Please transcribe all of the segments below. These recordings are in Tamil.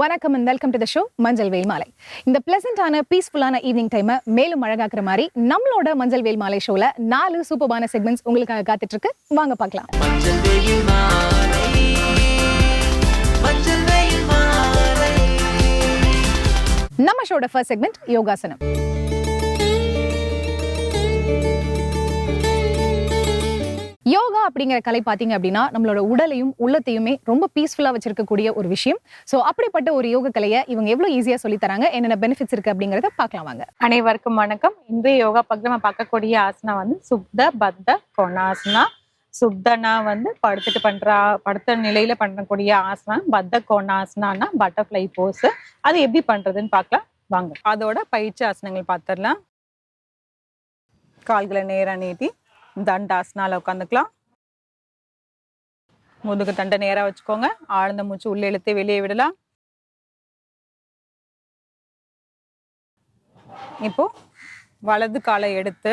வணக்கம் and welcome to the show மஞ்சள் வேல் மாலை. இந்த பிளசண்டான பீஸ்ஃபுல்லான ஈவினிங் டைமை மேலும் அழகாக்குற மாதிரி நம்மளோட மஞ்சள் வேல் மாலை ஷோல நாலு சூப்பர்பான செக்மெண்ட்ஸ் உங்களுக்காக காத்துட்டு இருக்கு வாங்க பார்க்கலாம். நம்ம ஷோட ஃபர்ஸ்ட் செக்மெண்ட் யோகாசனம். யோகா அப்படிங்கிற கலை பார்த்தீங்க அப்படின்னா நம்மளோட உடலையும் உள்ளத்தையுமே ரொம்ப பீஸ்ஃபுல்லாக வச்சிருக்கக்கூடிய ஒரு விஷயம். ஸோ அப்படிப்பட்ட ஒரு யோக கலையை இவங்க எவ்வளோ ஈஸியாக சொல்லி தராங்க என்னென்ன பெனிஃபிட்ஸ் இருக்கு அப்படிங்கறத பார்க்கலாம் வாங்க. அனைவருக்கும் வணக்கம். இன்றைய யோகா பக்கம் நம்ம பார்க்கக்கூடிய ஆசனா வந்து சுப்த பத்த கோணாசனா. சுப்தனா வந்து படுத்துட்டு பண்ற படுத்த நிலையில பண்ணக்கூடிய ஆசனா பத்த கோணாசனானா பட்டர்ஃப்ளை போஸ் அது எப்படி பண்றதுன்னு பார்க்கலாம். வாங்க. அதோட பயிற்சி ஆசனங்கள் பார்த்துடலாம். கால்களை நேராக நீட்டி தண்டாசனால உட்காந்துக்கலாம். முதுகு தண்டை நேராக வச்சுக்கோங்க. ஆழ்ந்த மூச்சு உள்ளே இழுத்து வெளியே விடலாம். இப்போ வலது காலை எடுத்து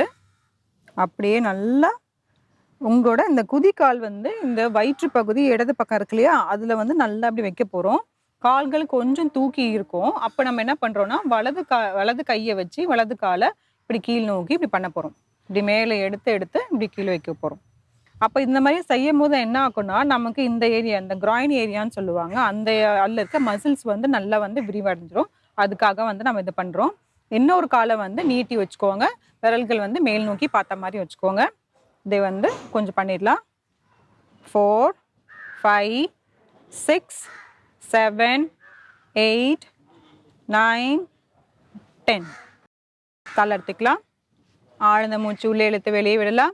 அப்படியே நல்லா உங்களோட இந்த குதிக்கால் வந்து இந்த வயிற்று பகுதி இடது பக்கம் இருக்கு இல்லையா? அதில் வந்து நல்லா அப்படி வைக்க போகிறோம் கால்கள் கொஞ்சம் தூக்கி இருக்கும். அப்போ நம்ம என்ன பண்ணுறோம்னா வலது கா வலது கையை வச்சு வலது காலை இப்படி கீழ் நோக்கி இப்படி பண்ண போகிறோம் இப்படி மேலே எடுத்து எடுத்து இப்படி கீழே வைக்க போகிறோம் அப்போ இந்த மாதிரி செய்யும் போது என்ன ஆகும்னா நமக்கு இந்த ஏரியா இந்த கிராயின் ஏரியான்னு சொல்லுவாங்க அந்த அதில் இருக்க மசில்ஸ் வந்து நல்லா வந்து விரிவடைஞ்சிரும். அதுக்காக வந்து நம்ம இது பண்ணுறோம் இன்னொரு காலை வந்து நீட்டி வச்சுக்கோங்க. விரல்கள் வந்து மேல் நோக்கி பார்த்த மாதிரி வச்சுக்கோங்க. இதை வந்து கொஞ்சம் பண்ணிடலாம். Four five six seven eight nine ten தளர்த்திக்கலாம் ஆழ்ந்த மூச்சு உள்ளே இழுத்து வெளியே விடலாம்.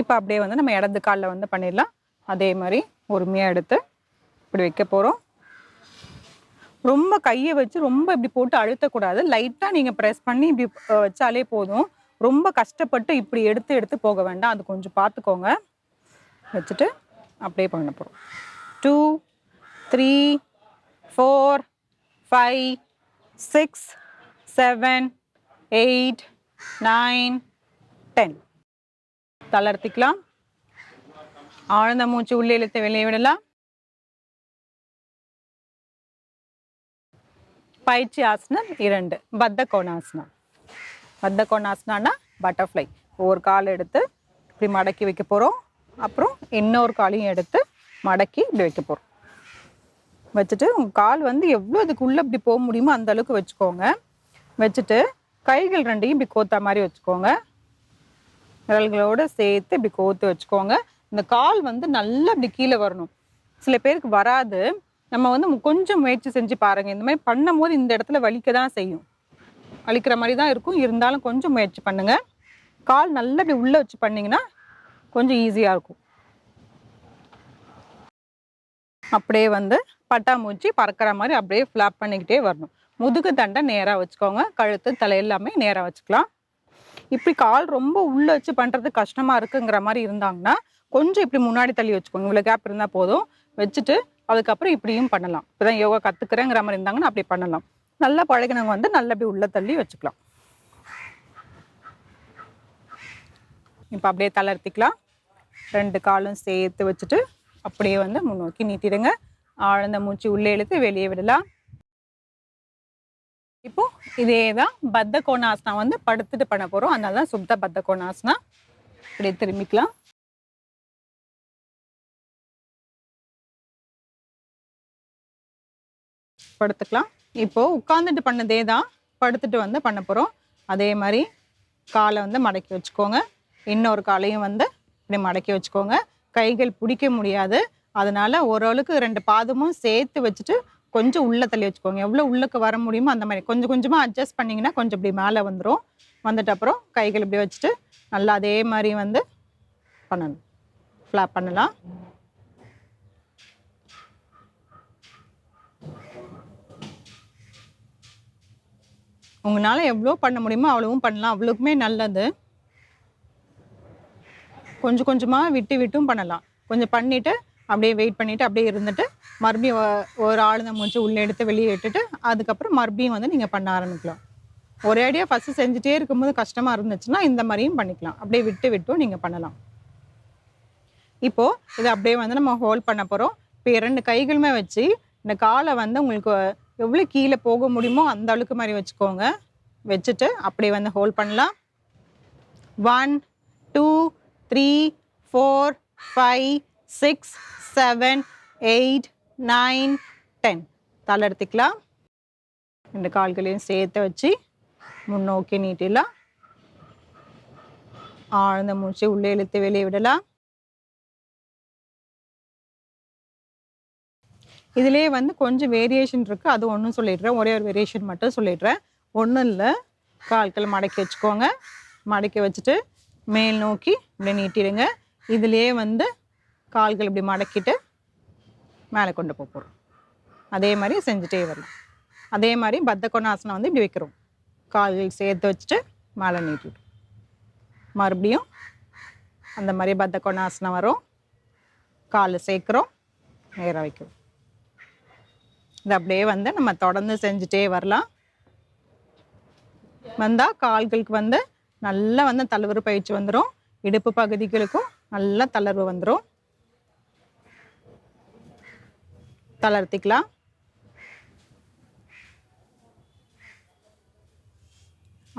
இப்போ அப்படியே வந்து நம்ம இடது காலில் வந்து பண்ணிடலாம். அதே மாதிரி பொறுமையாக எடுத்து இப்படி வைக்க போகிறோம் ரொம்ப கையை வச்சு ரொம்ப இப்படி போட்டு அழுத்தக்கூடாது. லைட்டாக நீங்கள் ப்ரெஸ் பண்ணி இப்படி வச்சாலே போதும். ரொம்ப கஷ்டப்பட்டு இப்படி எடுத்து எடுத்து போக வேண்டாம். அது கொஞ்சம் பார்த்துக்கோங்க. வச்சுட்டு அப்படியே பண்ண போகிறோம் two three four five six seven eight nine ten தளர்த்திக்கலாம். ஆழ்ந்த மூச்சு உள்ளே இழுத்து வெளியே விடலாம். பயிற்சி ஆசனம் இரண்டு பத்த கோணாசனம் பத்த கோணாசனானா பட்டர்ஃப்ளை ஒரு கால் எடுத்து இப்படி மடக்கி வைக்க போகிறோம் அப்புறம் இன்னொரு காலையும் எடுத்து மடக்கி இப்படி வைக்க போகிறோம் வச்சுட்டு உங்கள் கால் வந்து எவ்வளோ இதுக்குள்ளே இப்படி போக முடியுமோ அந்த அளவுக்கு வச்சுக்கோங்க. வச்சுட்டு கைகள் ரெண்டையும் இப்படி கோத்தா மாதிரி வச்சுக்கோங்க. விரல்களோடு சேர்த்து இப்படி கோத்து வச்சுக்கோங்க. இந்த கால் வந்து நல்லா இப்படி கீழே வரணும். சில பேருக்கு வராது. நம்ம வந்து கொஞ்சம் முயற்சி செஞ்சு பாருங்க. இந்த மாதிரி பண்ணும்போது இந்த இடத்துல வலிக்க தான் செய்யும். வலிக்கிற மாதிரி தான் இருக்கும். இருந்தாலும் கொஞ்சம் முயற்சி பண்ணுங்க. கால் நல்லா இப்படி உள்ள வச்சு பண்ணிங்கன்னா கொஞ்சம் ஈஸியாக இருக்கும். அப்படியே வந்து பட்டாமூச்சி பறக்கிற மாதிரி அப்படியே ஃப்ளாப் பண்ணிக்கிட்டே வரணும். முதுகு தண்டை நேராக வச்சுக்கோங்க. கழுத்து தலை எல்லாமே நேராக வச்சுக்கலாம். இப்படி கால் ரொம்ப உள்ளே வச்சு பண்ணுறது கஷ்டமாக இருக்குங்கிற மாதிரி இருந்தாங்கன்னா கொஞ்சம் இப்படி முன்னாடி தள்ளி வச்சுக்கோங்க. இவ்வளோ கேப் இருந்தால் போதும். வச்சுட்டு அதுக்கப்புறம் இப்படியும் பண்ணலாம். இப்போதான் யோகா கற்றுக்கிறேங்கிற மாதிரி இருந்தாங்கன்னா அப்படி பண்ணலாம். நல்லா பழகினவங்க வந்து நல்லா அப்படி உள்ள தள்ளி வச்சுக்கலாம். இப்போ அப்படியே தளர்த்திக்கலாம். ரெண்டு காலும் சேர்த்து வச்சுட்டு அப்படியே வந்து முன்னோக்கி நீட்டிடுங்க. ஆழ்ந்த மூச்சு உள்ளே இழுத்து வெளியே விடலாம். இப்போ இதே தான் பத்த கோணாசனா வந்து படுத்துட்டு பண்ண போறோம். அதனால தான் சுத்த பத்த கோணாசனா இப்படியே திரும்பிக்கலாம். படுத்துக்கலாம். இப்போ உட்காந்துட்டு பண்ணதே தான் படுத்துட்டு வந்து பண்ண போறோம். அதே மாதிரி காலை வந்து மடக்கி வச்சுக்கோங்க. இன்னொரு காலையும் வந்து இப்படி மடக்கி வச்சுக்கோங்க. கைகள் பிடிக்க முடியாது. அதனால ஓரளவுக்கு ரெண்டு பாதமும் சேர்த்து வச்சுட்டு கொஞ்சம் உள்ள தள்ளி வச்சுக்கோங்க. எவ்வளோ உள்ளுக்கு வர முடியுமோ அந்த மாதிரி. கொஞ்சம் கொஞ்சமாக அட்ஜஸ்ட் பண்ணிங்கன்னா கொஞ்சம் இப்படி மேலே வந்துடும் வந்துட்டு அப்புறம் கைகள் இப்படி வச்சுட்டு நல்லா அதே மாதிரி வந்து பண்ணணும். ஃப்ளாப் பண்ணலாம். உங்களால் எவ்வளோ பண்ண முடியுமோ அவ்வளவும் பண்ணலாம். அவ்வளோக்குமே நல்லது. கொஞ்சம் கொஞ்சமாக விட்டு விட்டும் பண்ணலாம். கொஞ்சம் பண்ணிவிட்டு அப்படியே வெயிட் பண்ணிவிட்டு அப்படியே இருந்துட்டு மறுபடியும் ஒரு ஆழ்ந்த மூச்சு உள்ளே எடுத்து வெளியே இட்டுட்டு அதுக்கப்புறம் மறுபடியும் வந்து நீங்கள் பண்ண ஆரம்பிக்கலாம். ஒரே அடியாக ஃபஸ்ட்டு செஞ்சுட்டே இருக்கும்போது கஷ்டமாக இருந்துச்சுன்னா இந்த மாதிரியும் பண்ணிக்கலாம். அப்படியே விட்டு விட்டும் நீங்கள் பண்ணலாம். இப்போது இதை அப்படியே வந்து நம்ம ஹோல்ட் பண்ண போகிறோம் இப்போ இரண்டு கைகளுமே வச்சு இந்த காலை வந்து உங்களுக்கு எவ்வளோ கீழே போக முடியுமோ அந்த அளவுக்கு மாதிரி வச்சுக்கோங்க. வச்சுட்டு அப்படியே வந்து ஹோல்ட் பண்ணலாம். One two three four five six seven eight nine ten தலை எடுத்துக்கலாம். ரெண்டு கால்களையும் சேர்த்து வச்சு முன்னோக்கி நீட்டிடலாம். ஆழ்ந்த மூச்சு உள்ளே இழுத்து வெளியே விடலாம். இதுலேயே வந்து கொஞ்சம் வேரியேஷன் இருக்குது அது ஒன்றும் சொல்லிடுறேன். ஒரே ஒரு வேரியேஷன் மட்டும் சொல்லிடுறேன். ஒன்றும் இல்லை. கால்கள் மடக்கி வச்சுக்கோங்க. மடக்கி வச்சுட்டு மேல் நோக்கி இப்படி நீட்டிடுங்க. இதுலேயே வந்து கால்கள் இப்படி மடக்கிட்டு மேலே கொண்டு போக போகிறோம் அதே மாதிரி செஞ்சுட்டே வரலாம். அதே மாதிரி பத்த கொண்டாசனம் வந்து இப்படி வைக்கிறோம். கால்கள் சேர்த்து வச்சுட்டு மேலே நீட்டிடும் மறுபடியும் அந்த மாதிரி பத்த கொண்டாசனம் வரும். காலில் சேர்க்குறோம். நேராக வைக்கிறோம். இது அப்படியே வந்து நம்ம தொடர்ந்து செஞ்சுட்டே வரலாம். வந்தால் கால்களுக்கு வந்து நல்லா வந்து தளர்வு பயிற்சி வந்துடும் இடுப்பு பகுதிகளுக்கும் நல்லா தளர்வு வந்துடும் தளர்த்திக்கலாம்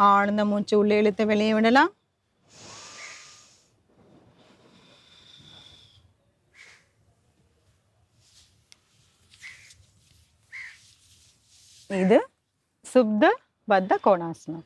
ஆழ்ந்த மூச்சு உள்ளே இழுத்து வெளியே விடலாம். இது சுப்த பத்த கோணாசனம்.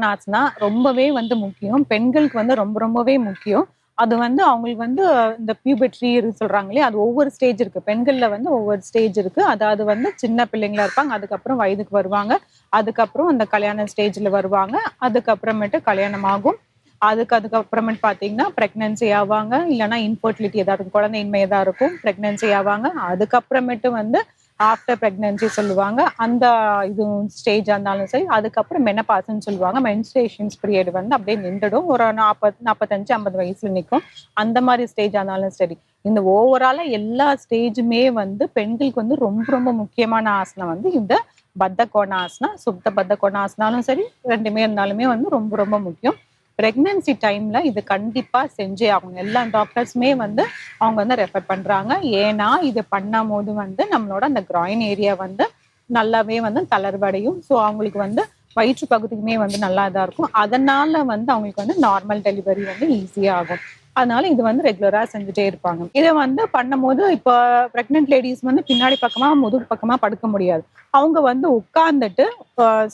பெர்ஃபார்மன் ஆர்ட்ஸ் தான் ரொம்பவே வந்து முக்கியம். பெண்களுக்கு வந்து ரொம்ப ரொம்பவே முக்கியம். அது வந்து அவங்களுக்கு வந்து இந்த பியூபெட்ரி சொல்றாங்களே இல்லையா அது ஒவ்வொரு ஸ்டேஜ் இருக்கு. பெண்கள்ல வந்து ஒவ்வொரு ஸ்டேஜ் இருக்கு. அதாவது வந்து சின்ன பிள்ளைங்களா இருப்பாங்க அதுக்கப்புறம் வயதுக்கு வருவாங்க. அதுக்கப்புறம் அந்த கல்யாண ஸ்டேஜ்ல வருவாங்க. அதுக்கப்புறமேட்டு கல்யாணம் ஆகும். அதுக்கு அதுக்கப்புறமேட்டு பார்த்தீங்கன்னா ப்ரெக்னன்சி ஆவாங்க. இல்லைன்னா இன்ஃபர்டிலிட்டி ஏதாவது இருக்கும் குழந்தையின்மை எதாவது இருக்கும். ப்ரெக்னன்சி ஆவாங்க. அதுக்கப்புறமேட்டு வந்து ஆஃப்டர் ப்ரெக்னன்சி சொல்லுவாங்க. அந்த இது ஸ்டேஜாக இருந்தாலும் சரி அதுக்கப்புறம் மெனபாஸ்ன்னு சொல்லுவாங்க. மென்ஸ்ட்ரேஷன்ஸ் பீரியட் வந்து அப்படியே நின்றுடும். ஒரு நாற்பது நாற்பத்தஞ்சு ஐம்பது வயசுல நிற்கும். அந்த மாதிரி ஸ்டேஜாக இருந்தாலும் சரி. இந்த ஓவராலாக எல்லா ஸ்டேஜுமே வந்து பெண்களுக்கு வந்து ரொம்ப ரொம்ப முக்கியமான ஆசனம் வந்து இந்த பத்த கோணாசனா சுப்த பத்த கோணாசனாலும் சரி ரெண்டுமே இருந்தாலுமே வந்து ரொம்ப ரொம்ப முக்கியம். ப்ரெக்னன்சி டைம்ல இது கண்டிப்பா செஞ்சே அவங்க எல்லா டாக்டர்ஸுமே வந்து அவங்க வந்து ரெஃபர் பண்றாங்க. ஏன்னா இது பண்ணும் போது வந்து நம்மளோட அந்த கிராயின் ஏரியா வந்து நல்லாவே வந்து தளர்வடையும். ஸோ அவங்களுக்கு வந்து வயிற்று பகுதிக்குமே வந்து நல்லா இதாக இருக்கும். அதனால வந்து அவங்களுக்கு வந்து நார்மல் டெலிவரி வந்து ஈஸியாகும் ஆகும். அதனால இது வந்து ரெகுலரா செஞ்சுட்டே இருப்பாங்க. இதை வந்து பண்ணும்போது இப்போ பிரெக்னென்ட் லேடிஸ் வந்து பின்னாடி பக்கமா முதுகு பக்கமா படுக்க முடியாது. அவங்க வந்து உட்கார்ந்துட்டு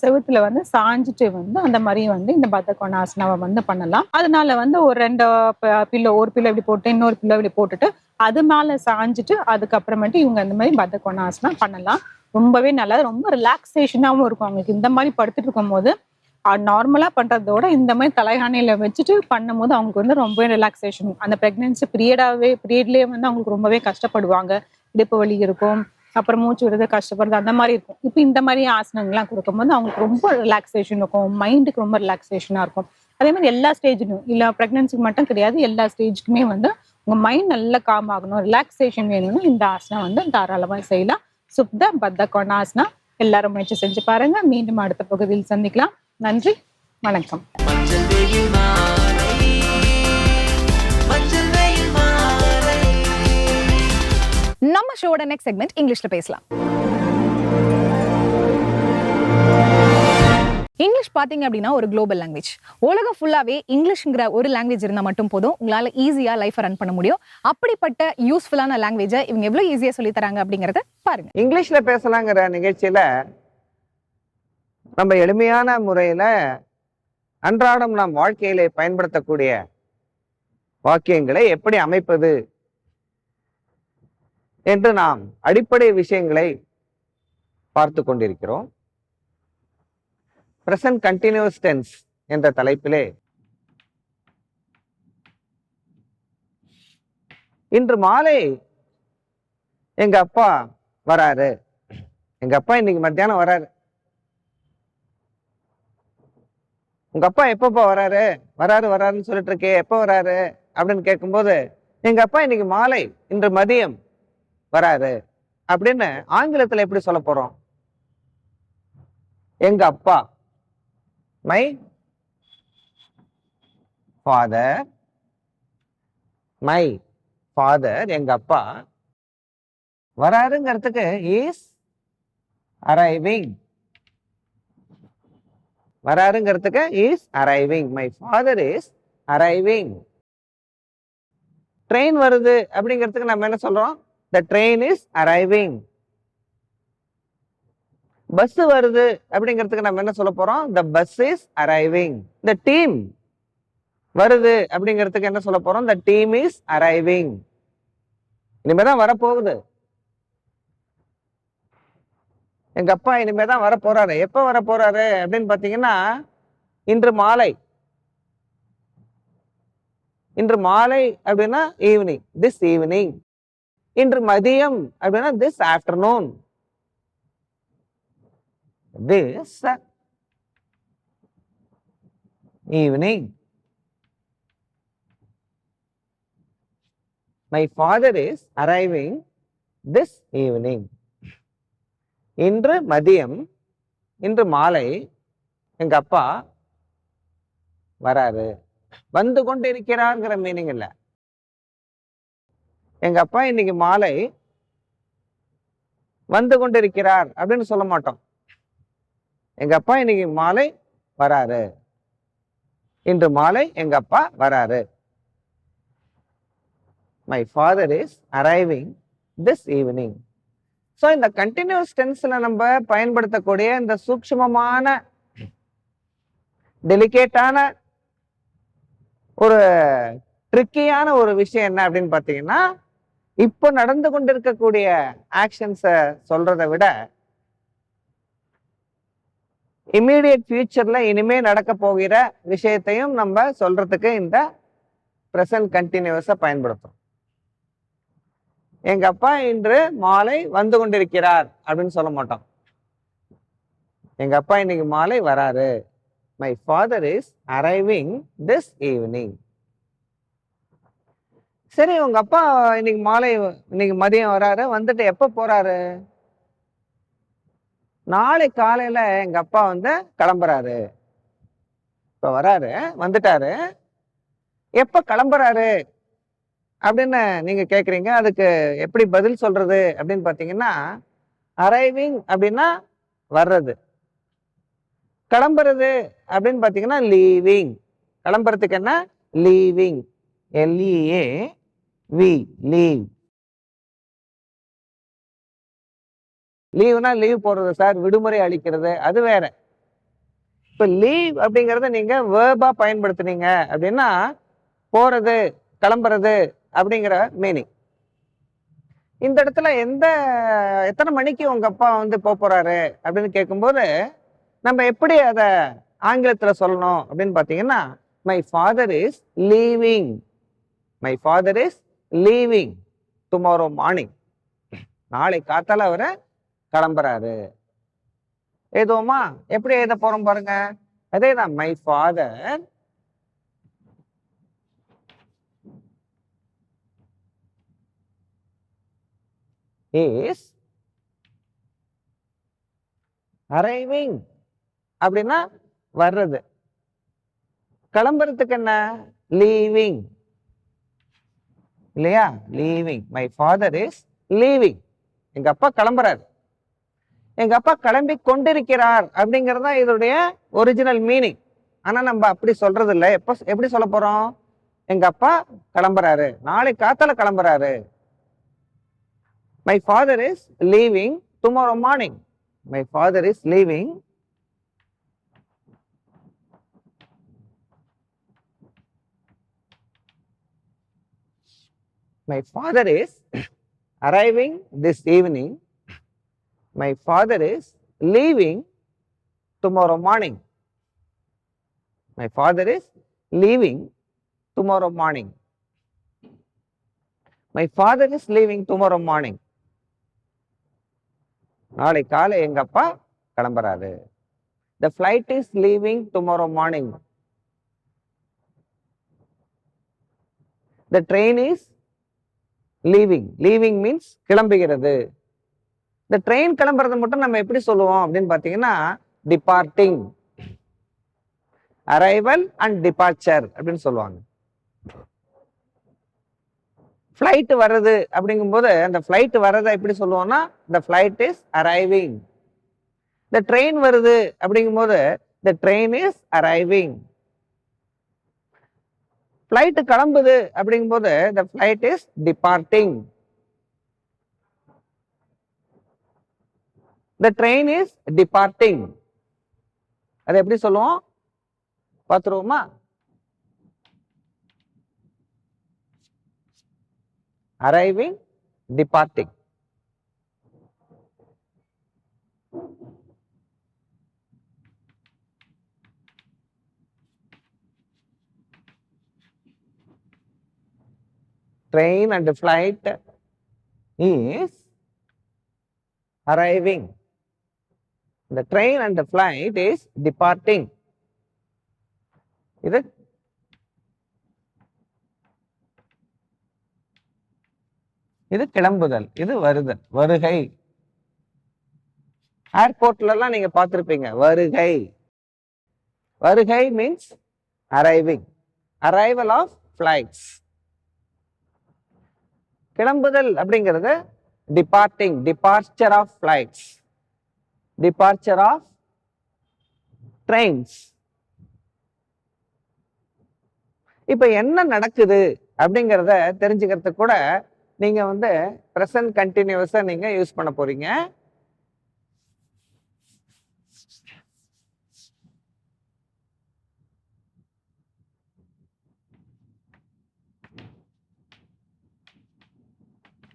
செவத்துல செவுத்துல வந்து சாஞ்சிட்டு வந்து அந்த மாதிரி வந்து இந்த பத்தகோணாசனாவை வந்து பண்ணலாம். அதனால வந்து ஒரு ரெண்டு பில்லோ ஒரு பில்லோ இப்படி போட்டு இன்னொரு பில்லோ இப்படி போட்டுட்டு அது மேல சாஞ்சிட்டு அதுக்கப்புறமேட்டு இவங்க அந்த மாதிரி பத்தகோணாசனா பண்ணலாம். ரொம்பவே நல்லா ரொம்ப ரிலாக்ஸேஷனாகவும் இருக்கும். அவங்களுக்கு இந்த மாதிரி படுத்துட்டு இருக்கும் போது நார்மலாக பண்ணுறதோட இந்த மாதிரி தலைகாணியில் வச்சுட்டு பண்ணும்போது அவங்களுக்கு வந்து ரொம்பவே ரிலாக்ஸேஷன் அந்த ப்ரெக்னென்சி பீரியடாகவே பீரியட்லேயே வந்து அவங்களுக்கு ரொம்பவே கஷ்டப்படுவாங்க. இடுப்பு வலி இருக்கும் அப்புறம் மூச்சு விடுறது கஷ்டப்படுறது அந்த மாதிரி இருக்கும். இப்போ இந்த மாதிரி ஆசனங்கள்லாம் கொடுக்கும்போது அவங்களுக்கு ரொம்ப ரிலாக்ஸேஷன் இருக்கும். மைண்டுக்கு ரொம்ப ரிலாக்ஸேஷனாக இருக்கும். அதே மாதிரி எல்லா ஸ்டேஜ்லையும் இல்லை ப்ரெக்னென்சிக்கு மட்டும் கிடையாது எல்லா ஸ்டேஜ்க்குமே வந்து உங்கள் மைண்ட் நல்லா காம் ஆகணும் ரிலாக்ஸேஷன் வேணும்னா இந்த ஆசனம் வந்து தாராளமாக செய்யலாம். சுப்த பத்த கொண்டாசனா எல்லாரும் முயற்சி செஞ்சு பாருங்க. மீண்டும் அடுத்த பகுதியில் சந்திக்கலாம். நன்றி வணக்கம். நம்ம ஷோட நெக்ஸ்ட் செக்மெண்ட் இங்கிலீஷ்ல பேசலாம். இங்கிலீஷ் பார்த்தீங்க அப்படின்னா ஒரு குளோபல் லாங்குவேஜ் உலகம் ஃபுல்லாவே இங்கிலீஷ்ங்கிற ஒரு லாங்குவேஜ் இருந்தா மட்டும் போதும். உங்களால ஈஸியா லைஃப் ரன் பண்ண முடியும். அப்படிப்பட்ட யூஸ்ஃபுல்லான லாங்குவேஜை இவங்க எவ்வளோ ஈஸியா சொல்லி தராங்க அப்படிங்கறத பாருங்க. இங்கிலீஷ்ல பேசலாங்கிற நிகழ்ச்சியில நம்ம எளிமையான முறையில அன்றாடம் நாம் வாழ்க்கையில பயன்படுத்தக்கூடிய வாக்கியங்களை எப்படி அமைப்பது என்று நாம் அடிப்படை விஷயங்களை பார்த்து கொண்டிருக்கிறோம். பிரசன்ட் கண்டினியூஸ் டென்ஸ் என்ற தலைப்பிலே இன்று மாலை எங்க அப்பா வராரு. எங்க அப்பா இன்னைக்கு மத்தியானம் வராரு. உங்கள் அப்பா எப்பப்பா வராரு? வராரு வராருன்னு சொல்லிட்டு இருக்கே எப்போ வராரு? அப்படின்னு கேட்கும்போது எங்கள் அப்பா இன்னைக்கு மாலை இன்று மதியம் வராரு. அப்படின்னு ஆங்கிலத்தில் எப்படி சொல்ல போகிறோம் எங்க அப்பா மை ஃபாதர் மை ஃபாதர் எங்க அப்பா வராருங்கிறதுக்கு is arriving வராருங்கிறதுக்கு is arriving my father is arriving train வருது அப்படிங்கிறதுக்கு நம்ம என்ன சொல்றோம்? The train is arriving bus வருது அப்படிங்கிறதுக்கு நம்ம என்ன சொல்ல போறோம்? The bus is arriving the team வருது அப்படிங்கிறதுக்கு என்ன சொல்ல போறோம்? த டீம் இஸ் அரைவிங் இனிமேதான் வரப்போகுது. எங்க அப்பா இனிமேதான் வர போறாரு. எப்ப வர போறாரு அப்படின்னு பாத்தீங்கன்னா இன்று மாலை. இன்று மாலை அப்படின்னா ஈவினிங் திஸ் ஈவினிங் இன்று மதியம் அப்படின்னா this afternoon this evening my father is arriving this evening இன்று மதியம் இன்று மாலை எங்க அப்பா வராரு. வந்து கொண்டு இருக்கிறார்ங்கிற மீனிங் இல்ல. எங்க அப்பா இன்னைக்கு மாலை வந்து கொண்டிருக்கிறார் அப்படின்னு சொல்ல மாட்டோம். எங்க அப்பா இன்னைக்கு மாலை வராரு. இன்று மாலை எங்க அப்பா வராரு. My father is arriving this evening so இந்த கண்டினியூஸ் டென்ஸில் நம்ம பயன்படுத்தக்கூடிய இந்த சூக்ஷ்மமான டெலிகேட்டான ஒரு ட்ரிக்கியான ஒரு விஷயம் என்ன அப்படின்னு பார்த்தீங்கன்னா இப்போ நடந்து கொண்டிருக்கக்கூடிய ஆக்ஷன்ஸை சொல்றதை விட இம்மீடியட் ஃபியூச்சர்ல இனிமே நடக்க போகிற விஷயத்தையும் நம்ம சொல்றதுக்கு இந்த ப்ரெசன்ட் கண்டினியூஸை பயன்படுத்துறோம். எங்க அப்பா இன்று மாலை வந்து கொண்டிருக்கிறார் அப்படின்னு சொல்ல மாட்டோம். எங்க அப்பா இன்னைக்கு மாலை வராரு? My father is arriving this evening சரி உங்க அப்பா இன்னைக்கு மாலை இன்னைக்கு மதியம் வராரு வந்துட்டு எப்ப போறாரு? நாளை காலையில எங்க அப்பா வந்து கிளம்புறாரு. இப்ப வராரு வந்துட்டாரு. எப்ப கிளம்புறாரு? அப்படின்னு நீங்க கேக்குறீங்க. அதுக்கு எப்படி பதில் சொல்றது அப்படின்னு பார்த்தீங்கன்னா அரைவிங் அப்படின்னா வர்றது. கிளம்புறது அப்படின்னு பார்த்தீங்கன்னா லீவிங் கிளம்புறதுக்கு என்ன? Leaving L E A V leave லீவ்னா leave போடுறது சார் விடுமுறை அளிக்கிறது. அது வேற. இப்போ லீவ் அப்படிங்கறத நீங்க வேர்பா பயன்படுத்துனீங்க அப்படின்னா போறது கிளம்புறது அப்படிங்கிற மீனிங் இந்த இடத்துல எந்த எத்தனை மணிக்கு உங்க அப்பா வந்து போக போறாரு அப்படின்னு கேட்கும்போது நம்ம எப்படி அதை ஆங்கிலத்துல சொல்லணும் அப்படின்னு பாத்தீங்கன்னா my father is leaving my father is leaving tomorrow morning நாளை காத்தால அவரை கிளம்புறாரு. ஏதோமா எப்படி எழுத போறோம் பாருங்க. அதே தான் மை ஃபாதர் இஸ் அரைவிங் அப்படின்னா வர்றது. கிளம்புறதுக்கு என்ன? லீவிங் இல்லையா? Leaving my father is leaving எங்க அப்பா கிளம்புறாரு. எங்க அப்பா கிளம்பி கொண்டிருக்கிறார் அப்படிங்கிறது தான் இதோடைய ஒரிஜினல் மீனிங் ஆனா நம்ம அப்படி சொல்றது இல்லை எப்போ எப்படி சொல்ல போறோம்? எங்க அப்பா கிளம்புறாரு. நாளை காத்தால கிளம்புறாரு. My father is leaving tomorrow morning. My father is leaving My father is arriving this evening. My father is leaving tomorrow morning. My father is leaving tomorrow morning. My father is leaving tomorrow morning. நாளை காலை எங்க அப்பா கிளம்புறாரு. The flight is leaving tomorrow morning the train is leaving leaving means கிளம்புகிறது. இந்த ட்ரெயின் கிளம்புறது மட்டும் நம்ம எப்படி சொல்லுவோம் அப்படின்னு பார்த்தீங்கன்னா டிபார்ட்டிங் அரைவல் அண்ட் டிபார்ச்சர் அப்படின்னு சொல்லுவாங்க. ஃப்ளைட் வர்றது அப்படிங்கும்போது அந்த ஃப்ளைட் வர்றதை எப்படி சொல்லுவோம்னா த ஃப்ளைட் இஸ் அரைவிங் இந்த ட்ரெயின் வருது அப்படிங்கும்போது the train is arriving flight கிளம்புது அப்படிங்கும்போது the flight is departing the train is departing அதை எப்படி சொல்லுவோம்? பார்த்துருவோமா? arriving, departing. Train and flight is arriving. The train and the flight is departing. Is it? இது கிளம்புதல் இது வருதல் வருகை. ஏர்போர்ட்லலாம் நீங்க பார்த்துருப்பீங்க வருகை. வருகை means arriving arrival of flights கிளம்புதல் அப்படிங்கிறது departing departure of flights departure of trains இப்போ என்ன நடக்குது அப்படிங்கிறத தெரிஞ்சுக்கிறதுக்கு கூட நீங்கள் வந்து ப்ரெசன்ட் கண்டினியூஸாக நீங்கள் யூஸ் பண்ண போகிறீங்க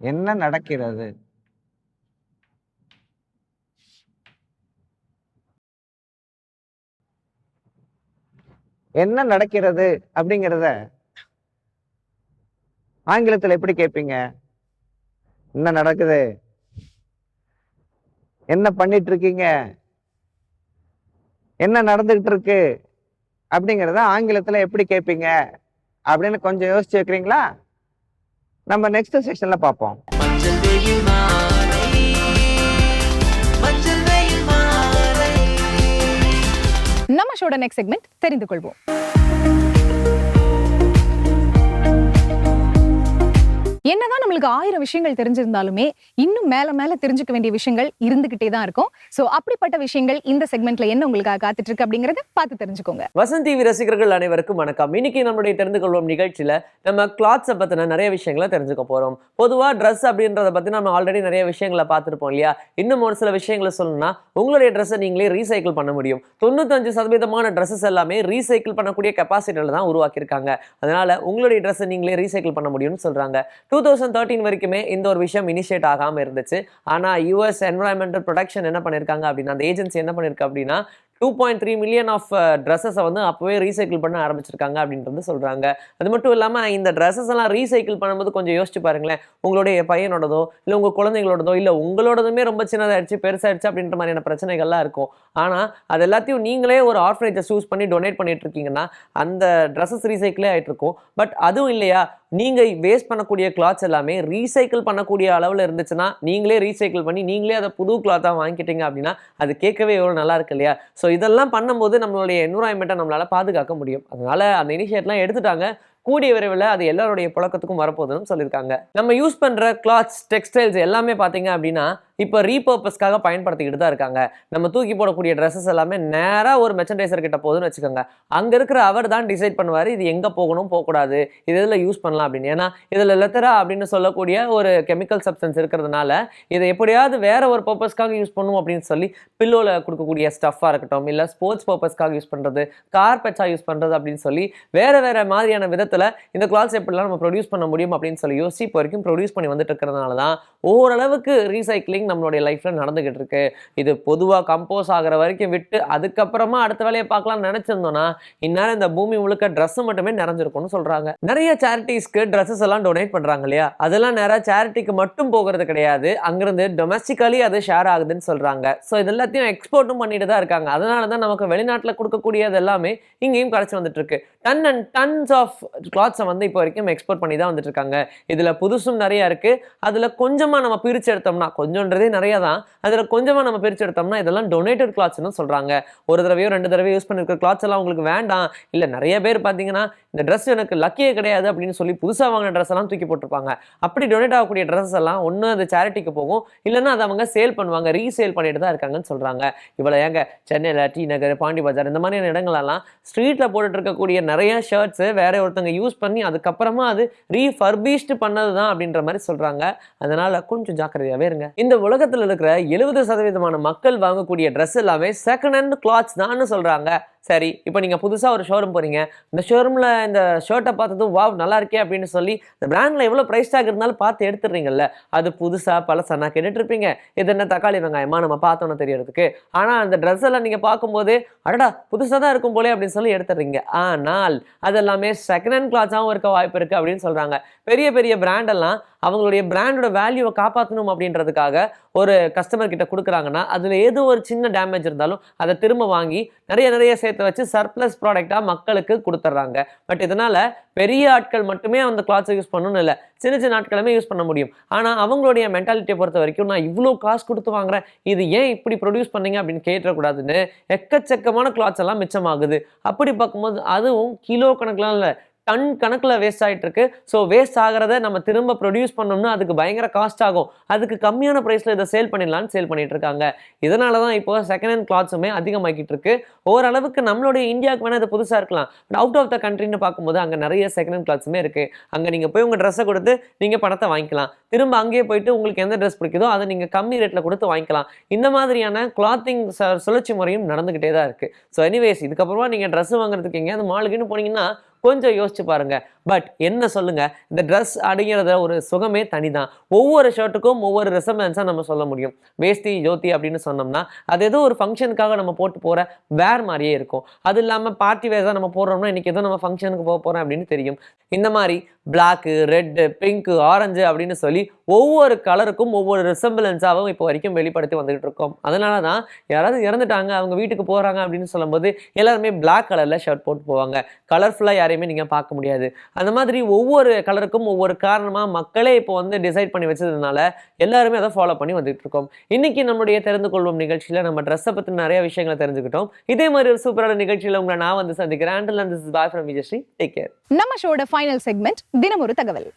என்ன நடக்கிறது? என்ன நடக்கிறது அப்படிங்கிறத ஆங்கிலத்துல எப்படி கேட்பீங்க? என்ன நடக்குது? என்ன பண்ணிட்டு இருக்கீங்க என்ன நடந்துகிட்டு இருக்கு அப்படிங்கிறத ஆங்கிலத்துல எப்படி கேட்பீங்க? அப்படின்னு கொஞ்சம் யோசிச்சு வைக்கிறீங்களா நம்ம நெக்ஸ்ட் செஷன்ல பார்ப்போம். நம்ம ஷோட நெக்ஸ்ட் செக்மெண்ட் தெரிந்து கொள்வோம். என்னதான் நம்மளுக்கு ஆயிரம் விஷயங்கள் தெரிஞ்சிருந்தாலுமே இன்னும் மேல மேல தெரிஞ்சுக்க வேண்டிய விஷயங்கள் இருந்துகிட்டே தான் இருக்கும். சோ அப்படிப்பட்ட விஷயங்கள் இந்த செக்மெண்ட்ல என்ன உங்களுக்காக காத்துட்டு இருக்கு அப்படிங்கறத பார்த்து தெரிஞ்சுக்கோங்க. வசந்த் டிவி ரசிகர்கள் அனைவருக்கும் வணக்கம். இன்னைக்கு நம்மளுடைய தெரிந்து கொள்வோம் நிகழ்ச்சியில நம்ம கிளாத்ஸை பத்தின நிறைய விஷயங்களை தெரிஞ்சுக்க போறோம். பொதுவா ட்ரெஸ் அப்படின்றத பத்தி நம்ம ஆல்ரெடி நிறைய விஷயங்களை பார்த்துருப்போம் இல்லையா? இன்னும் ஒரு சில விஷயங்களை சொல்லணும்னா உங்களுடைய ட்ரெஸ்ஸை நீங்களே ரீசைக்கிள் பண்ண முடியும். தொண்ணூத்தஞ்சு சதவீதமான ட்ரெஸ்ஸஸ் எல்லாமே ரீசைக்கிள் பண்ணக்கூடிய கெப்பாசிட்டியில தான் உருவாக்கியிருக்காங்க. அதனால உங்களுடைய ட்ரெஸ்ஸை நீங்களே ரீசைக்கிள் பண்ண முடியும்னு சொல்றாங்க. டூ தௌசண்ட் தேர்ட்டின் வரைக்குமே இந்த ஒரு விஷயம் இனிஷியேட் ஆகாமல் இருந்துச்சு. ஆனால் யூஎஸ் என்வரான்மெண்டல் ப்ரொடக்ஷன் என்ன பண்ணியிருக்காங்க அப்படின்னா அந்த ஏஜென்சி என்ன பண்ணியிருக்கு அப்படின்னா two point three million of ட்ரெஸ்ஸஸை வந்து அப்போவே ரீசைக்கிள் பண்ண ஆரம்பிச்சிருக்காங்க அப்படின்றது சொல்கிறாங்க அது மட்டும் இல்லாமல் இந்த ட்ரெஸ்ஸஸ் எல்லாம் ரீசைக்கிள் பண்ணும்போது கொஞ்சம் யோசிச்சு பாருங்களேன். உங்களுடைய பையனோடதோ இல்லை உங்கள் குழந்தைங்களோடதோ இல்லை உங்களோடதுமே ரொம்ப சின்னதாகிடுச்சு பெருசாயிடுச்சு அப்படின்ற மாதிரியான பிரச்சனைகள்லாம் இருக்கும். ஆனால் அது எல்லாத்தையும் நீங்களே ஒரு ஆர்ஃபனேஜை சூஸ் பண்ணி டொனேட் பண்ணிட்டு இருக்கீங்கன்னா அந்த ட்ரெஸ்ஸஸ் ரீசைக்கிளே ஆகிட்டு இருக்கும். பட் அதுவும் இல்லையா நீங்கள் வேஸ்ட் பண்ணக்கூடிய கிளாத்ஸ் எல்லாமே ரீசைக்கிள் பண்ணக்கூடிய அளவில் இருந்துச்சுன்னா நீங்களே ரீசைக்கிள் பண்ணி நீங்களே அதை புது கிளாத்தாக வாங்கிட்டீங்க அப்படின்னா அது கேட்கவே எவ்வளோ நல்லா இருக்கு இல்லையா? ஸோ இதெல்லாம் பண்ணும்போது நம்மளுடைய என்விரான்மெண்ட்டை நம்மளால் பாதுகாக்க முடியும். அதனால அந்த இனிஷியேட்லாம் எடுத்துட்டாங்க. கூடிய விரைவில் அது எல்லாருடைய புழக்கத்துக்கும் வரப்போகுதுன்னு சொல்லியிருக்காங்க. நம்ம யூஸ் பண்ணுற கிளாத்ஸ் டெக்ஸ்டைல்ஸ் எல்லாமே பார்த்தீங்க அப்படின்னா இப்போ ரீபர்பஸ்க்காக பயன்படுத்திக்கிட்டு தான் இருக்காங்க. நம்ம தூக்கி போடக்கூடிய ட்ரெஸ்ஸஸ் எல்லாமே நேராக ஒரு மெச்சன்டைசர் கிட்ட போகுதுன்னு வச்சுக்கோங்க. அங்கே இருக்கிற அவர் தான் டிசைட் பண்ணுவார் இது எங்கே போகணும் போகக்கூடாது இது இதில் யூஸ் பண்ணலாம் அப்படின்னு. ஏன்னா இதில் லெத்தரா அப்படின்னு சொல்லக்கூடிய ஒரு கெமிக்கல் சப்ஸ்டன்ஸ் இருக்கிறதுனால இதை எப்படியாவது வேற ஒரு பர்பஸ்க்காக யூஸ் பண்ணும் அப்படின்னு சொல்லி பில்லோவில் கொடுக்கக்கூடிய ஸ்டஃப்பாக இருக்கட்டும் இல்லை ஸ்போர்ட்ஸ் பர்பஸ்க்காக யூஸ் பண்ணுறது கார்பெட்ஸாக யூஸ் பண்ணுறது அப்படின்னு சொல்லி வேறு வேறு மாதிரியான விதத்தில் இந்த கிளாத்ஸ் எப்படிலாம் நம்ம ப்ரொடியூஸ் பண்ண முடியும் அப்படின்னு சொல்லி யோசிச்சு இப்போ வரைக்கும் ப்ரொடியூஸ் பண்ணி வந்துட்டு இருக்கிறதுனால தான் ஓரளவுக்கு ரீசைக்கிளிங் நம்மளுடைய லைஃப்ல நடந்துகிட்டு இருக்கு. இது பொதுவா கம்போஸ் ஆகுற வரைக்கும் விட்டு அதுக்கப்புறமா அடுத்த வேலையை பார்க்கலாம்னு நினச்சிருந்தோன்னா இந்நேரம் இந்த பூமி முழுக்க ட்ரெஸ் மட்டுமே நிறைஞ்சிருக்கும்னு சொல்றாங்க. நிறைய சேரிட்டிஸ்க்கு ட்ரெஸ்ஸஸ் எல்லாம் டொனேட் பண்றாங்க இல்லையா? அதெல்லாம் நேராக சேரிட்டிக்கு மட்டும் போகிறது கிடையாது. அங்கேருந்து டொமஸ்டிக்கலி அது ஷேர் ஆகுதுன்னு சொல்றாங்க. ஸோ இது எல்லாத்தையும் எக்ஸ்போர்ட்டும் பண்ணிட்டு தான் இருக்காங்க. அதனால தான் நமக்கு வெளிநாட்டில் கொடுக்கக்கூடியது எல்லாமே இங்கேயும் கிடைச்சி வந்துட்டு இருக்கு. டன் அண்ட் டன்ஸ் ஆஃப் கிளாத்ஸை வந்து இப்போ வரைக்கும் எக்ஸ்போர்ட் பண்ணி தான் வந்துட்டு இருக்காங்க. இதுல புதுசும் நிறைய இருக்கு. அதுல கொஞ்சமா நம்ம பிரிச்சு எடுத்தோம்னா கொஞ்சம்ன்றதே நிறைய தான் அதுல கொஞ்சமா நம்ம பிரித்து எடுத்தோம்னா இதெல்லாம் டொனேட்டட் கிளாத்ஸ்னு சொல்றாங்க. ஒரு தடவையோ ரெண்டு தடவையோ யூஸ் பண்ணிருக்க கிளாத்ஸ் எல்லாம் உங்களுக்கு வேண்டாம். இல்லை நிறைய பேர் பார்த்தீங்கன்னா இந்த ட்ரெஸ் எனக்கு லக்கியே கிடையாது அப்படின்னு சொல்லி புதுசா வாங்கின ட்ரெஸ் எல்லாம் தூக்கி போட்டிருப்பாங்க. அப்படி டொனேட் ஆகக்கூடிய ட்ரெஸ் எல்லாம் ஒன்று அது சேரிட்டிக்கு போகும். இல்லைன்னா அதை அவங்க சேல் பண்ணுவாங்க ரீசேல் பண்ணிட்டு தான் இருக்காங்கன்னு சொல்றாங்க. இவ்வளவு ஏங்க சென்னையில் டி நகர் பாண்டி பஜார் இந்த மாதிரியான இடங்களெல்லாம் ஸ்ட்ரீட்ல போட்டுட்டு இருக்கக்கூடிய நிறைய ஷர்ட்ஸு வேற ஒருத்தங்க யூஸ் பண்ணி அதுக்கப்புறமா அது ரீஃபர்பிஷ்டு பண்ணது தான் அப்படின்ற மாதிரி சொல்றாங்க. அதனால கொஞ்சம் ஜாக்கிரதையாகவே இருங்க. இந்த உலகத்தில் இருக்கிற எழுபது சதவீதமான மக்கள் வாங்கக்கூடிய ட்ரெஸ் எல்லாமே செகண்ட் ஹேண்ட் கிளாத்ஸ் தான்னு சொல்றாங்க. சரி இப்போ நீங்கள் புதுசாக ஒரு ஷோரூம் போகிறீங்க இந்த ஷோரூமில் இந்த ஷர்ட்டை பார்த்ததும் வாவ் நல்லா இருக்கே அப்படின்னு சொல்லி இந்த பிராண்டில் எவ்வளோ ப்ரைஸ் டாக் இருந்தாலும் பார்த்து எடுத்துடுறீங்கல்ல அது புதுசாக பழசாக நான் இருப்பீங்க இது என்ன தக்காளி வெங்காயமா? நம்ம பார்த்தோன்னு தெரியறதுக்கு. ஆனால் அந்த ட்ரெஸ் எல்லாம் நீங்க பார்க்கும்போது அடடா புதுசாக தான் இருக்கும் போலே அப்படின்னு சொல்லி எடுத்துடுறீங்க. ஆனால் அது எல்லாமே செகண்ட் ஹேண்ட் கிளாத்ஸாகவும் இருக்க வாய்ப்பு இருக்குது அப்படின்னு சொல்கிறாங்க பெரிய பெரிய பிராண்டெல்லாம் அவங்களுடைய பிராண்டோட வேல்யூவை காப்பாற்றணும் அப்படின்றதுக்காக ஒரு கஸ்டமர் கிட்ட கொடுக்குறாங்கன்னா அதில் ஏதோ ஒரு சின்ன டேமேஜ் இருந்தாலும் அதை திரும்ப வாங்கி நிறைய நிறைய சேர்த்து வச்சு சர்ப்ளஸ் ப்ராடக்டாக மக்களுக்கு கொடுத்துட்றாங்க பட் இதனால் பெரிய ஆட்கள் மட்டுமே அந்த கிளாத்ஸை யூஸ் பண்ணணும்னு இல்லை. சின்ன சின்ன ஆட்களுமே யூஸ் பண்ண முடியும். ஆனால் அவங்களுடைய மென்டாலிட்டியை பொறுத்த வரைக்கும் நான் இவ்வளோ காசு கொடுத்து வாங்குறேன். இது ஏன் இப்படி ப்ரொடியூஸ் பண்ணீங்க அப்படின்னு கேட்டக்கூடாதுன்னு எக்கச்சக்கமான கிளாத்ஸ் எல்லாம் மிச்சமாகுது. அப்படி பார்க்கும்போது அதுவும் கிலோ கணக்கெலாம் இல்லை. டன் கணக்கில் வேஸ்ட் ஆகிட்டு இருக்கு ஸோ வேஸ்ட் ஆகிறத நம்ம திரும்ப ப்ரொடியூஸ் பண்ணோம்னா அதுக்கு பயங்கர காஸ்ட் ஆகும். அதுக்கு கம்மியான ப்ரைஸில் இதை சேல் பண்ணிடலாம்னு சேல் பண்ணிட்டு இருக்காங்க. இதனால தான் இப்போ செகண்ட் ஹேண்ட் கிளாத்ஸுமே அதிகமாகிட்டு இருக்கு. ஓரளவுக்கு நம்மளுடைய இந்தியாவுக்கு வேணால் இது புதுசாக இருக்கலாம். பட் அவுட் ஆஃப் த கண்ட்ரின்னு பார்க்கும்போது அங்கே நிறைய செகண்ட் ஹேண்ட் கிளாத்ஸுமே இருக்கு. அங்கே நீங்கள் போய் உங்கள் ட்ரெஸ்ஸை கொடுத்து நீங்கள் பணத்தை வாங்கிக்கலாம். திரும்ப அங்கேயே போயிட்டு உங்களுக்கு எந்த ட்ரெஸ் பிடிக்குதோ அதை நீங்கள் கம்மி ரேட்டில் கொடுத்து வாங்கிக்கலாம். இந்த மாதிரியான கிளாத்திங் சுழற்சி முறையும் நடந்துக்கிட்டே தான் இருக்குது ஸோ எனிவேஸ் இதுக்கப்புறமா நீங்கள் ட்ரெஸ் வாங்குறதுக்கு எங்கேயாவது மாலுக்குன்னு போனீங்கன்னா கொஞ்சம் யோசிச்சு பாருங்க. பட் என்ன சொல்லுங்க? இந்த ட்ரெஸ் அப்படிங்கிறத ஒரு சுகமே தனிதான். ஒவ்வொரு ஷர்ட்டுக்கும் ஒவ்வொரு ரெசம்பன்ஸாக நம்ம சொல்ல முடியும். வேஷ்டி ஜோதி அப்படின்னு சொன்னோம்னா அது ஏதோ ஒரு ஃபங்க்ஷனுக்காக நம்ம போட்டு போகிற வேர் மாதிரியே இருக்கும். அது இல்லாமல் பார்ட்டி வேர்ஸாக நம்ம போடுறோம்னா இன்றைக்கி ஏதோ நம்ம ஃபங்க்ஷனுக்கு போக போகிறோம் அப்படின்னு தெரியும். இந்த மாதிரி பிளாக்கு ரெட்டு பிங்க்கு ஆரஞ்சு அப்படின்னு சொல்லி ஒவ்வொரு கலருக்கும் ஒவ்வொரு ரிசம்பிளன்ஸாகவும் இப்போ வரைக்கும் வெளிப்படுத்தி வந்துகிட்டு இருக்கோம். அதனால தான் யாராவது இறந்துட்டாங்க அவங்க வீட்டுக்கு போகிறாங்க அப்படின்னு சொல்லும்போது எல்லாருமே பிளாக் கலரில் ஷர்ட் போட்டு போவாங்க. கலர்ஃபுல்லாக யாரையுமே நீங்கள் பார்க்க முடியாது. அந்த மாதிரி ஒவ்வொரு கலருக்கும் ஒவ்வொரு காரணமாக மக்களே இப்போ வந்து டிசைட் பண்ணி வச்சதுனால எல்லாருமே அதை ஃபாலோ பண்ணி வந்துட்டு இருக்கோம். இன்னைக்கு நம்மளுடைய தெரிந்து கொள்வோம் நிகழ்ச்சியில் நம்ம ட்ரெஸ்ஸை பற்றி நிறைய விஷயங்களை தெரிஞ்சுக்கிட்டோம். இதே மாதிரி ஒரு சூப்பரான நிகழ்ச்சியில் உங்களை நான் வந்து சந்திக்கிறேன். And this is bye from Vijayasree take care நம்ம ஷோட ஃபைனல் செக்மெண்ட் தினம் ஒரு தகவல்.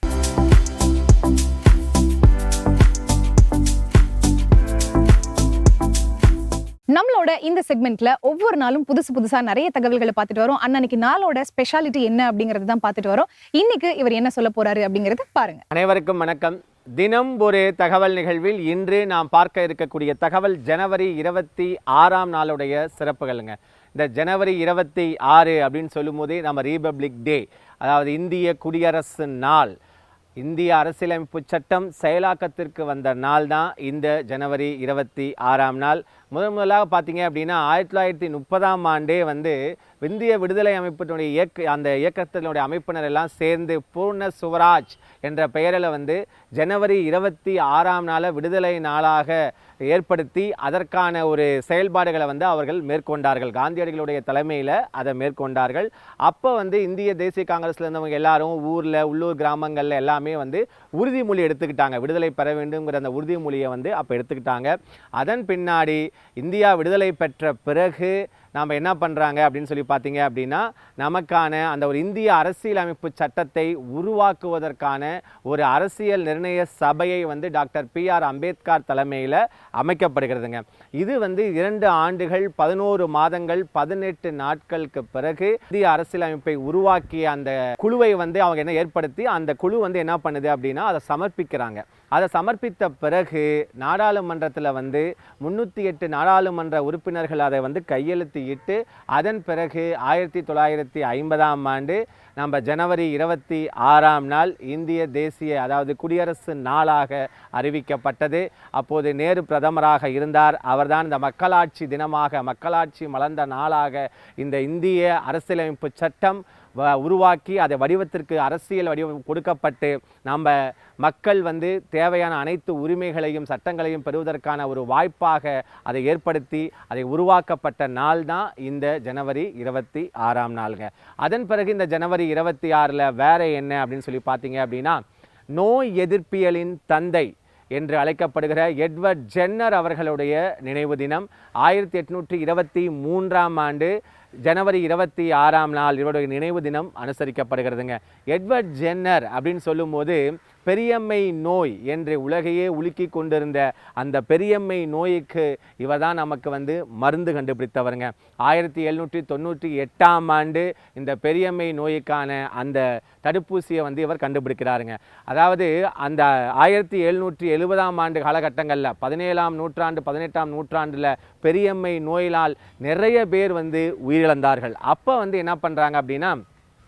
நம்மளோட இந்த செக்மெண்ட்ல ஒவ்வொரு நாளும் புதுசு புதுசா நிறைய தகவல்களை பார்த்துட்டு வரோம். அன்னன்னைக்கு நாளோட ஸ்பெஷாலிட்டி என்ன அப்படிங்கறது தான் பார்த்துட்டு வரோம். இன்னைக்கு இவர் என்ன சொல்ல போறாரு அப்படிங்கறது பாருங்க. அனைவருக்கும் வணக்கம். தினம் ஒரு தகவல் நிகழ்வில் இன்று நாம் பார்க்க இருக்கக்கூடிய தகவல் ஜனவரி இருபத்தி ஆறாம் நாளுடைய சிறப்புகளுங்க. இந்த ஜனவரி இருபத்தி ஆறு அப்படின்னு சொல்லும்போதே நம்ம ரீபப்ளிக் டே அதாவது இந்திய குடியரசு நாள். இந்திய அரசியலமைப்பு சட்டம் செயலாக்கத்திற்கு வந்த நாள் தான் இந்த ஜனவரி இருபத்தி ஆறாம் நாள். முதன் முதலாக பார்த்தீங்க அப்படின்னா ஆயிரத்தி தொள்ளாயிரத்தி முப்பதாம் ஆண்டே வந்து இந்திய விடுதலை அமைப்பினுடைய இயக்க அந்த இயக்கத்தினுடைய அமைப்பினர் எல்லாம் சேர்ந்து பூர்ண சுவராஜ் என்ற பெயரில் வந்து ஜனவரி இருபத்தி ஆறாம் நாளை விடுதலை நாளாக ஏற்படுத்தி அதற்கான ஒரு செயல்பாடுகளை வந்து அவர்கள் மேற்கொண்டார்கள். காந்தியடிகளுடைய தலைமையில் அதை மேற்கொண்டார்கள். அப்போ வந்து இந்திய தேசிய காங்கிரஸ்ல இருந்தவங்க எல்லாரும் ஊரில் உள்ளூர் கிராமங்களில் எல்லாமே வந்து உறுதிமொழி எடுத்துக்கிட்டாங்க. விடுதலை பெற வேண்டுங்கிற அந்த உறுதிமொழியை வந்து அப்போ எடுத்துக்கிட்டாங்க. அதன் பின்னாடி இந்தியா விடுதலை பெற்ற பிறகு நாம் என்ன பண்ணுறாங்க அப்படின்னு சொல்லி பார்த்தீங்க அப்படின்னா நமக்கான அந்த ஒரு இந்திய அரசியலமைப்பு சட்டத்தை உருவாக்குவதற்கான ஒரு அரசியல் நிர்ணய சபையை வந்து டாக்டர் பி ஆர் அம்பேத்கர் தலைமையில் அமைக்கப்படுகிறதுங்க. இது வந்து இரண்டு ஆண்டுகள் பதினோரு மாதங்கள் பதினெட்டு நாட்களுக்கு பிறகு இந்திய அரசியலமைப்பை உருவாக்கிய அந்த குழுவை வந்து அவங்க என்ன ஏற்படுத்தி அந்த குழு வந்து என்ன பண்ணுது அப்படின்னா அதை சமர்ப்பிக்கிறாங்க. அதை சமர்ப்பித்த பிறகு நாடாளுமன்றத்தில் வந்து முன்னூற்றி எட்டு நாடாளுமன்ற உறுப்பினர்கள் அதை வந்து கையெழுத்து இட்டு அதன் பிறகு ஆயிரத்தி தொள்ளாயிரத்தி ஐம்பதாம் ஆண்டு நம்ம ஜனவரி இருபத்தி ஆறாம் நாள் இந்திய தேசிய அதாவது குடியரசு நாளாக அறிவிக்கப்பட்டது. அப்போது நேரு பிரதமராக இருந்தார். அவர்தான் இந்த மக்களாட்சி தினமாக மக்களாட்சி மலர்ந்த நாளாக இந்த இந்திய அரசியலமைப்பு சட்டம் உருவாக்கி அதை வடிவத்திற்கு அரசியல் வடிவம் கொடுக்கப்பட்டு நம்ம மக்கள் வந்து தேவையான அனைத்து உரிமைகளையும் சட்டங்களையும் பெறுவதற்கான ஒரு வாய்ப்பாக அதை ஏற்படுத்தி அதை உருவாக்கப்பட்ட நாள் தான் இந்த ஜனவரி இருபத்தி ஆறாம் நாளுங்க. அதன் பிறகு இந்த ஜனவரி இருபத்தி ஆறில் வேற என்ன அப்படின்னு சொல்லி பார்த்தீங்க அப்படின்னா நோய் எதிர்ப்பியலின் தந்தை என்று அழைக்கப்படுகிற எட்வர்ட் ஜென்னர் அவர்களுடைய நினைவு தினம் ஆயிரத்தி எட்நூற்றி இருபத்தி மூன்றாம் ஆண்டு ஜனவரி இருபத்தி ஆறாம் நாள் இவருடைய நினைவு தினம் அனுசரிக்கப்படுகிறதுங்க. எட்வர்ட் ஜென்னர் அப்படின்னு சொல்லும்போது பெரியம்மை நோய் என்று உலகையே உலுக்கி கொண்டிருந்த அந்த பெரியம்மை நோய்க்கு இவர் தான் நமக்கு வந்து மருந்து கண்டுபிடித்தவருங்க. ஆயிரத்தி எழுநூற்றி தொண்ணூற்றி எட்டாம் ஆண்டு இந்த பெரியம்மை நோய்க்கான அந்த தடுப்பூசியை வந்து இவர் கண்டுபிடிக்கிறாருங்க. அதாவது அந்த ஆயிரத்தி எழுநூற்றி எழுபதாம் ஆண்டு காலகட்டங்களில் பதினேழாம் நூற்றாண்டு பதினெட்டாம் நூற்றாண்டில் பெரியம்மை நோயினால் நிறைய பேர் வந்து உயிரிழந்தார்கள். அப்போ வந்து என்ன பண்ணுறாங்க அப்படின்னா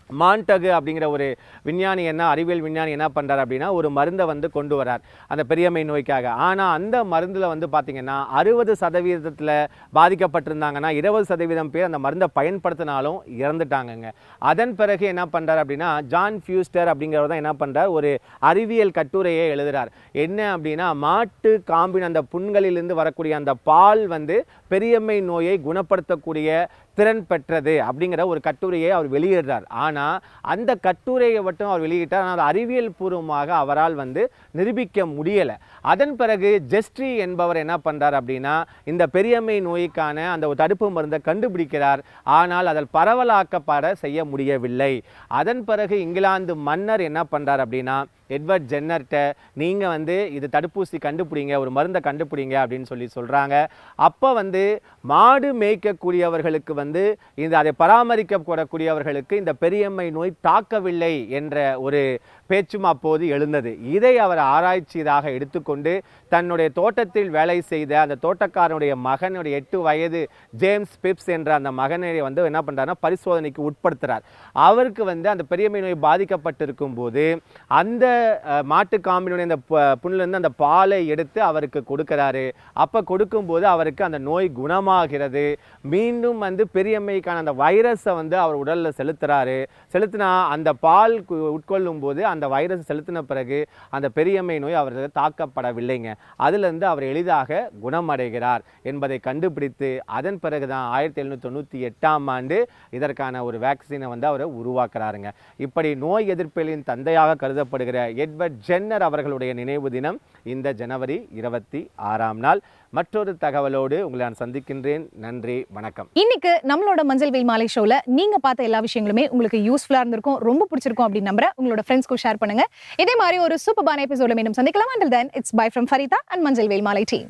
மான்டகு அப்படிங்கிற ஒரு விஞ்ஞானி என்ன அறிவியல் விஞ்ஞானி என்ன பண்ணுறாரு அப்படின்னா ஒரு மருந்தை வந்து கொண்டு வரார் அந்த பெரியம்மை நோய்க்காக. ஆனால் அந்த மருந்தில் வந்து பார்த்திங்கன்னா அறுபது சதவீதத்தில் பாதிக்கப்பட்டிருந்தாங்கன்னா இருபது சதவீதம் பேர் அந்த மருந்தை பயன்படுத்தினாலும் இறந்துட்டாங்கங்க. அதன் பிறகு என்ன பண்ணுறார் அப்படின்னா ஜான் ஃபியூஸ்டர் அப்படிங்கிறவர் தான் என்ன பண்ணுறார் ஒரு அறிவியல் கட்டுரையை எழுதுகிறார் என்ன அப்படின்னா மாட்டு காம்பின் அந்த புண்களிலிருந்து வரக்கூடிய அந்த பால் வந்து பெரியம்மை நோயை குணப்படுத்தக்கூடிய திறன் பெற்றது அப்படிங்கிற ஒரு கட்டுரையை அவர் வெளியிடுறார். ஆனால் அந்த கட்டுரையை மட்டும் அவர் வெளியிட்டார். ஆனால் அது அறிவியல் பூர்வமாக அவரால் வந்து நிரூபிக்க முடியலை. அதன் பிறகு ஜெஸ்ட்ரி என்பவர் என்ன பண்ணுறார் அப்படின்னா இந்த பெரியம்மை நோய்க்கான அந்த ஒரு தடுப்பு மருந்தை கண்டுபிடிக்கிறார். ஆனால் அதில் பரவலாக்கப்பட செய்ய முடியவில்லை. அதன் பிறகு இங்கிலாந்து மன்னர் என்ன பண்ணுறார் அப்படின்னா எட்வர்ட் ஜென்னர்கிட்ட நீங்கள் வந்து இது தடுப்பூசி கண்டுபிடிங்க ஒரு மருந்தை கண்டுபிடிங்க அப்படின்னு சொல்லி சொல்கிறாங்க அப்போ வந்து மாடு மேய்க்கக்கூடியவர்களுக்கு வந்து இந்த அதை பராமரிக்க கூடக்கூடியவர்களுக்கு இந்த பெரியம்மை நோய் தாக்கவில்லை என்ற ஒரு பேச்சும் அப்போது எழுந்தது. இதை அவர் ஆராய்ச்சியதாக எடுத்துக்கொண்டு தன்னுடைய தோட்டத்தில் வேலை செய்த அந்த தோட்டக்காரனுடைய மகனுடைய எட்டு வயது ஜேம்ஸ் பிப்ஸ் என்ற அந்த மகனை வந்து என்ன பண்ணுறாருன்னா பரிசோதனைக்கு உட்படுத்துகிறார் அவருக்கு வந்து அந்த பெரியம்மை நோய் பாதிக்கப்பட்டிருக்கும் போது அந்த மாட்டு காம்பினுடைய அந்த ப- புண்ணிலிருந்து அந்த பாலை எடுத்து அவருக்கு கொடுக்குறாரு. அப்போ கொடுக்கும்போது அவருக்கு அந்த நோய் குணமாகிறது. மீண்டும் வந்து பெரியம்மைக்கான அந்த வைரஸை வந்து அவர் உடலில் செலுத்துகிறாரு செலுத்தினா அந்த பால் கு- உட்கொள்ளும் போது அந்த வைரஸ் செலுத்தின பிறகு அந்த பெரியம்மை நோய் அவருக்கு தாக்கப்படவில்லைங்க. அதிலிருந்து அவர் எளிதாக குணமடைகிறார் என்பதை கண்டுபிடித்து அதன் பிறகு தான் ஆயிரத்தி எழுநூற்றி தொண்ணூற்றி எட்டாம் ஆண்டு இதற்கான ஒரு வேக்சினை வந்து அவர் உருவாக்குறாருங்க. இப்படி நோய் எதிர்ப்பிலின் தந்தையாக கருதப்படுகிற எட்வர்ட் ஜென்னர் அவர்களுடைய நினைவு தினம் இந்த ஜனவரி இருபத்தி ஆறாம் நாள். மற்றொரு தகவலோடு உங்களை நான் சந்திக்கின்றேன். நன்றி வணக்கம். இன்னைக்கு நம்மளோட மஞ்சள் வெயில் மாலை ஷோல நீங்க பார்த்த எல்லா விஷயங்களுமே உங்களுக்கு யூஸ்ஃபுல்லா இருந்திருக்கும் ரொம்ப பிடிச்சிருக்கும் அப்படின்னு நம்புறேன். உங்களோட ஃப்ரெண்ட்ஸ்க்கும் ஷேர் பண்ணுங்க. இதே மாதிரி ஒரு சூப்பர்பான எபிசோட மீண்டும் சந்திக்கலாம். Until then it's bye from Farida and மஞ்சள் வெயில் மாலை டீம்